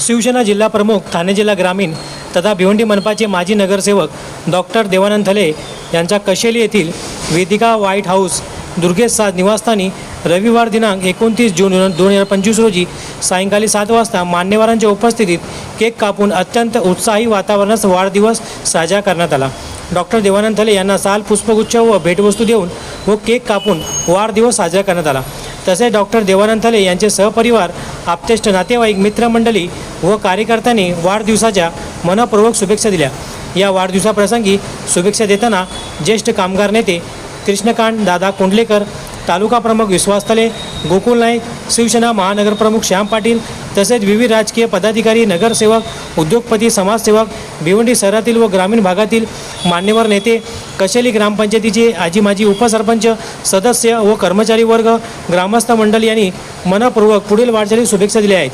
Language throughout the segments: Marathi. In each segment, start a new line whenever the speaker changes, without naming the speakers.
शिवसेना जिल्हा प्रमुख ठाणे जिल्हा ग्रामीण तथा भिवंडी मनपाचे माजी नगरसेवक डॉक्टर देवानंद थले यांच्या कशेली येथील वेदिका व्हाईट हाऊस दुर्गेश साज निवासस्थानी रविवार दिनांक एकोणतीस जून दोन हजार पंचवीस रोजी सायंकाळी सात वाजता मान्यवरांच्या उपस्थितीत केक कापून अत्यंत उत्साही वातावरणात वाढदिवस साजरा करण्यात आला. डॉक्टर देवानंद थले यांना साल पुष्पगुच्छ व भेटवस्तू देऊन व केक कापून वाढदिवस साजरा करण्यात आला. तसेच डॉक्टर देवानंद थले यांचे सहपरिवार आपतेष्ट नातेवाईक मित्रमंडळी व कार्यकर्त्यांनी वाढदिवसाच्या मनपूर्वक शुभेच्छा दिल्या. या वाढदिवसाप्रसंगी शुभेच्छा देताना ज्येष्ठ कामगार नेते कृष्णकांत दादा कोंडलेकर तालुका प्रमुख विश्वास तले गोकुल नाईक शिवसेना महानगर प्रमुख श्याम पाटील तसेच विविध राजकीय पदाधिकारी नगरसेवक उद्योगपती समाजसेवक भिवंडी शहरातील व ग्रामीण भागातील मान्यवर नेते कशेली ग्रामपंचायतीचे आजी माजी उपसरपंच सदस्य व कर्मचारी वर्ग ग्रामस्थ मंडळ यांनी मनपूर्वक पुढील वाटचाली शुभेच्छा दिल्या आहेत.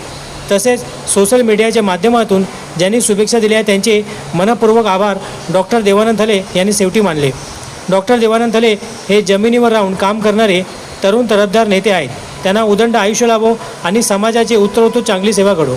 तसेच सोशल मीडियाच्या माध्यमातून ज्यांनी शुभेच्छा दिल्या त्यांचे मनपूर्वक आभार डॉक्टर देवानंद थले यांनी शेवटी मानले. डॉक्टर देवानंद थले हे जमिनीवर राहून काम करणारे तरुण तरफदार नेते आहेत. त्यांना उदंड आयुष्य लाभो आणि समाजाची उत्तरोत्तर चांगली सेवा घडो.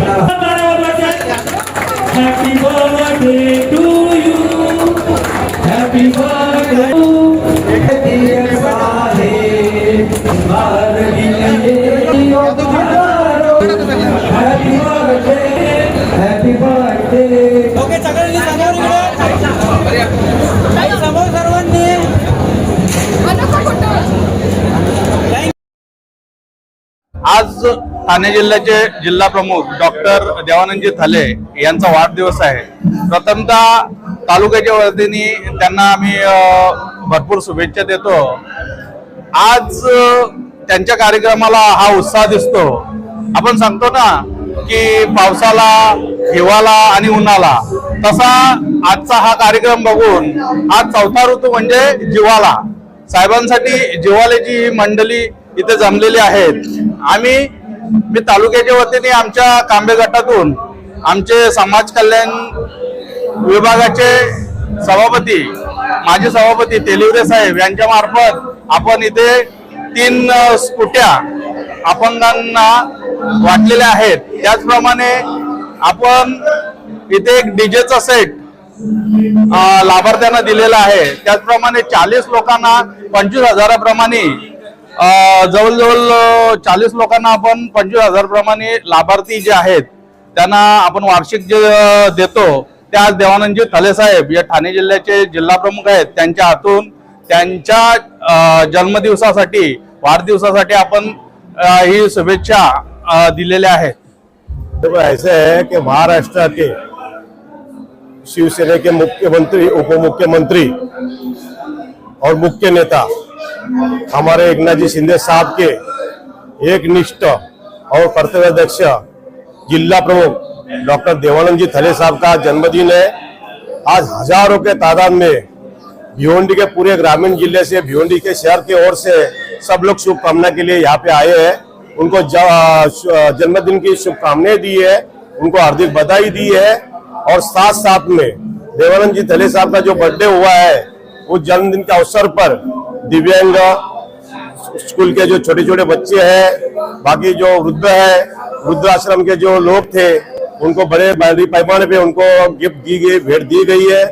आज ठाणे जिल्ह्याचे जिल्हा प्रमुख डॉक्टर देवानंदजी थले यांचा वाढदिवस आहे. प्रथमतः तालुक्याच्या वतीने त्यांना आम्ही भरपूर शुभेच्छा देतो. आज त्यांच्या कार्यक्रमाला हा उत्साह दिसतो. आपण सांगतो ना की पावसाला हिवाळा आणि उन्हाला तसा आजचा हा कार्यक्रम बघून आज चौथा ऋतू म्हणजे जिवाला साहेबांसाठी जिवाल्याची ही मंडळी इथे जमलेली आहेत. आम्ही मी तालुक्याच्या वतीने आमच्या कांबे गटातून आमचे समाज कल्याण विभागाचे सभापती माजी सभापती तेलिवरे साहेब यांच्या मार्फत आपण इथे तीन स्कुट्या अपंगांना वाटलेल्या आहेत. त्याचप्रमाणे आपण इथे एक डीजेचा सेट लाभार्थ्यांना दिलेला आहे. त्याचप्रमाणे चाळीस लोकांना पंचवीस हजाराप्रमाणे जवळजवळ चाळीस लोकांना आपण पंचवीस हजारप्रमाणे लाभार्थी जे आहेत त्यांना आपण वार्षिक जे देतो ते आज देवानंदजी थलेसाहेब या ठाणे जिल्ह्याचे जिल्हा प्रमुख आहेत. त्यांच्या हातून त्यांच्या जन्मदिवसासाठी वाढदिवसासाठी आपण ही शुभेच्छा दिलेल्या आहेत.
देखो ऐसे है कि शिवसेना के मुख्यमंत्री उप मुख्यमंत्री और मुख्य नेता हमारे एकनाथ जी शिंदे साहब के एक निष्ठ और कर्तव्यदक्ष जिला प्रमुख डॉक्टर देवानंद जी थले साहब का जन्मदिन है। आज हज़ारों के तादाद में भिवंडी के पूरे ग्रामीण ज़िले से, भिवंडी के शहर की ओर से सब लोग शुभकामना के लिए यहाँ पे आए हैं। उनको जन्मदिन की शुभकामनाएँ दी है, उनको हार्दिक बधाई दी है। और साथ साथ में देवानंद जी थले साहब का जो बर्थडे हुआ है उस जन्मदिन के अवसर पर दिव्यांग स्कूल के जो छोटे छोटे बच्चे हैं, बाकी जो वृद्ध है वृद्ध आश्रम के जो लोग थे, उनको बड़े बड़ी पैमाने पे उनको गिफ्ट दी गई, भेंट दी गई है।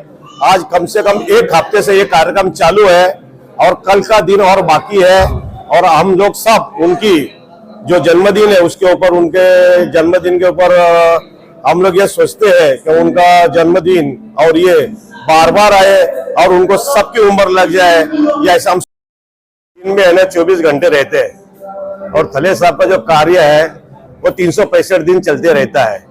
आज कम से कम एक हफ़्ते से ये कार्यक्रम चालू है और कल का दिन और बाकी है और हम लोग सब उनकी जो जन्मदिन है, उसके ऊपर, उनके जन्मदिन के ऊपर हम लोग ये सोचते हैं कि उनका जन्मदिन और ये बार बार आए और उनको सबकी उम्र लग जाए, ये ऐसा हम दिन में है ना, चौबीस घंटे रहते हैं। और थले साहब का जो कार्य है, वो तीन सौ पैंसठ दिन चलते रहता है।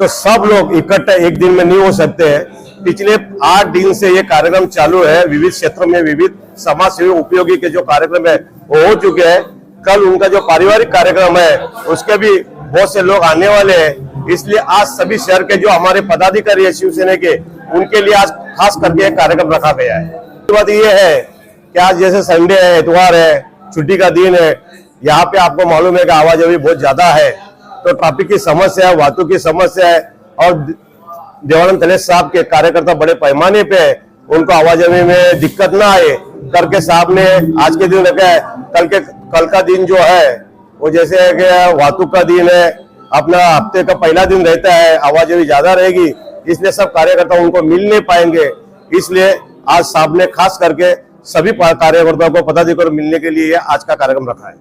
तो सब लोग इकट्ठा एक दिन में नहीं हो सकते हैं। पिछले आठ दिन से ये कार्यक्रम चालू है, विविध क्षेत्रों में विविध समाज सेवी उपयोगी के जो कार्यक्रम है, वो हो चुके हैं। कल उनका जो पारिवारिक कार्यक्रम है, उसके भी बहुत से लोग आने वाले हैं। इसलिए आज सभी शहर के जो हमारे पदाधिकारी है शिवसेना के, उनके लिए आज खास करके एक कार्यक्रम रखा गया है। बात ये है कि आज जैसे संडे है, इतवार है, छुट्टी का दिन है, यहाँ पे आपको मालूम है कि आवाजाही बहुत ज़्यादा है। तो ट्रैफ़िक की समस्या है, वाहतुक की समस्या है और देवानंद तलेश साहब के कार्यकर्ता बड़े पैमाने पे है। उनको आवाजाही में दिक्कत ना आए। करके साहब ने आज के दिन रखा है। कल के, कल का दिन जो है, वो जैसे है कि वाहतुक का दिन है अपना हफ़्ते का पहला दिन रहता है आवाजाही ज़्यादा रहेगी, इसलिए सब कार्यकर्ता उनको मिल नहीं पाएँगे। इसलिए आज साहब ने खास करके सभी कार्यकर्ताओं को पदाधिकारी मिलने के लिए आज का कार्यक्रम रखा है।